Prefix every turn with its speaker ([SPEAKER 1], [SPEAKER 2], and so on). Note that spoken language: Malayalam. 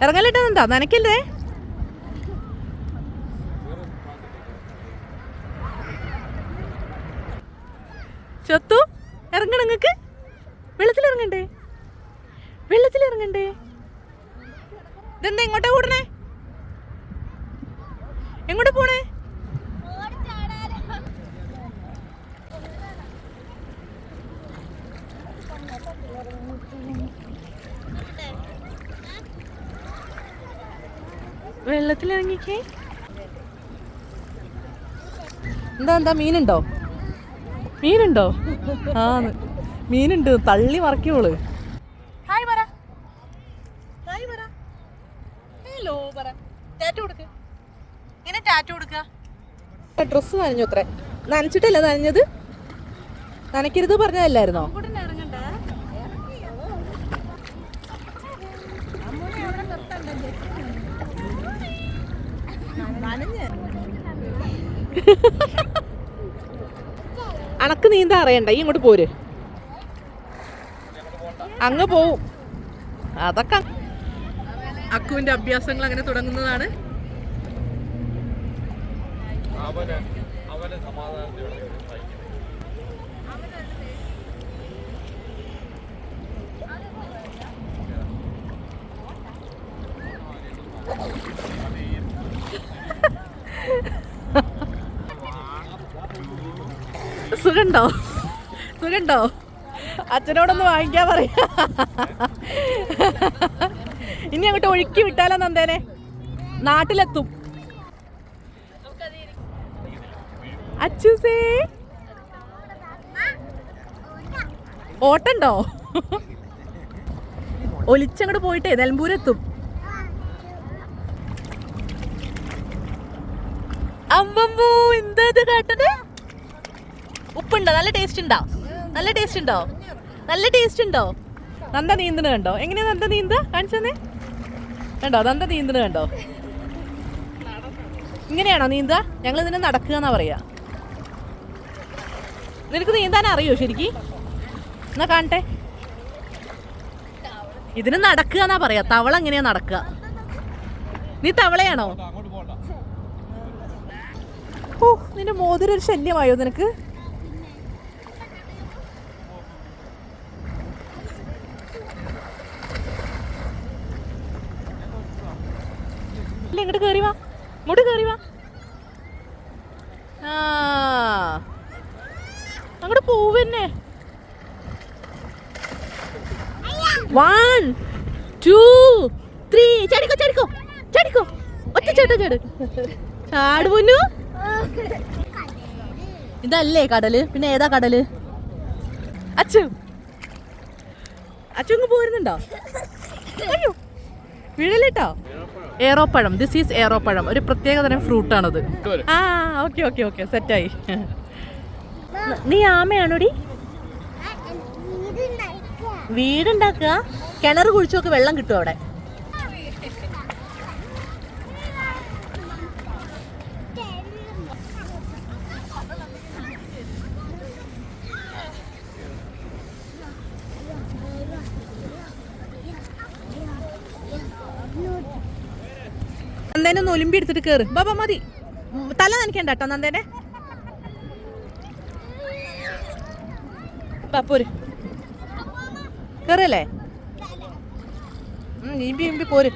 [SPEAKER 1] ഇറങ്ങലിട്ടോ എന്താ? നനക്കല്ലേ ചത്തു ഇറങ്ങണം ഇറങ്ങണ്ടേ വെള്ളത്തിൽ ഇറങ്ങണ്ടേ ഇതെന്താ എങ്ങോട്ടാ കൂടണേ എങ്ങോട്ട് പോണേ? വെള്ളത്തിൽ ഇറങ്ങിക്കേ എന്താ എന്താ മീനുണ്ടോ? മീനുണ്ടോ? ആ മീനുണ്ട്. തള്ളി മറക്കോൾ ഹായ് പറ. ഹായ് പറ. ഹലോ പറ. ടാറ്റു കൊടുക്ക് ഇങ്ങനെ ടാറ്റു കൊടുക്ക ഡ്രസ്സ് നനഞ്ഞു അത്ര. നനച്ചിട്ടല്ല നനഞ്ഞത്? നനയ്ക്കരുത് പറഞ്ഞതല്ലായിരുന്നോ? അണക്ക് നീന്താ അറിയണ്ട ഈ ഇങ്ങോട്ട് പോര്. അങ്ങ് പോവും. അതൊക്കെ അക്കുവിന്റെ അഭ്യാസങ്ങൾ അങ്ങനെ തുടങ്ങുന്നതാണ്.
[SPEAKER 2] Thank you.
[SPEAKER 1] സുഖണ്ടോ? സുഖണ്ടോ? അച്ഛനോടൊന്ന് വാങ്ങിക്കാൻ പറയാ. ഇനി അങ്ങോട്ട് ഒഴുക്കി വിട്ടാലോ നന്ദേനെ. നാട്ടിലെത്തും. അച്ചൂസേ. ഓട്ടണ്ടോ? ഒലിച്ചങ്ങോട്ട് പോയിട്ടേ നിലമ്പൂരെത്തും. അമ്മമ്മോ എന്താ ഇത് കാട്ടത് ഉപ്പുണ്ടോ? നല്ല ടേസ്റ്റ് ഉണ്ടോ? നല്ല ടേസ്റ്റ് ഉണ്ടോ? നല്ല ടേസ്റ്റ് ഉണ്ടോ? നന്ദ നീന്തണ കണ്ടോ? എങ്ങനെയാ നന്ദ നീന്ത? കാണിച്ചെന്നേ കണ്ടോ? നന്ദ നീന്തണ കണ്ടോ? ഇങ്ങനെയാണോ നീന്ത? ഞങ്ങൾ ഇതിനെ നടക്കുക എന്നാ പറയാ. നിനക്ക് നീന്താൻ അറിയോ ശരിക്ക്? എന്നാ കാണട്ടെ. ഇതിന് നടക്കുക എന്നാ പറയാ. തവള എങ്ങനെയാ നടക്കുക? നീ തവളയാണോ? ഓ നിന്റെ മോതിരം ഒരു ശല്യമായോ നിനക്ക്? ഇല്ല ഇങ്ങോട്ട് വാ. ഇങ്ങോട്ട് കയറി വാ. ആ. അങ്ങോട്ട് പോവന്നെ വൺ ടു ത്രീ ചാടിക്കോ ചാടിക്കോ ചാടിക്കോ. ഒറ്റ ചേട്ടോ ചാട്. ചാട് പൊന്നു. ഇതല്ലേ കടൽ? പിന്നെ ഏതാ കടൽ? അച്ചു! അച്ചു ഇങ്ങ് പോരുന്നുണ്ടോ? അയ്യോ! വീഴലിട്ടോ ഏറോപ്പഴം. ദിസ് ഈസ് ഏറോപ്പഴം. ഒരു പ്രത്യേക തരം ഫ്രൂട്ടാണത്. ആ ഓക്കെ ഓക്കെ ഓക്കെ. സെറ്റായി. നീ ആമയാണോടി? വീടുണ്ടാക്കുക? കിണർ കുഴിച്ചു നോക്ക് വെള്ളം കിട്ടും അവിടെ. നന്ദേനെ ഒന്ന് ഒലിമ്പി എടുത്തിട്ട് കേറ്. ബാബ മതി. തല നനയ്ക്കണ്ട കേട്ടോ നന്ദേനെ. പോര്. കേറല്ലേ? ഉം, ഇമ്പി ഈമ്പി പോര്.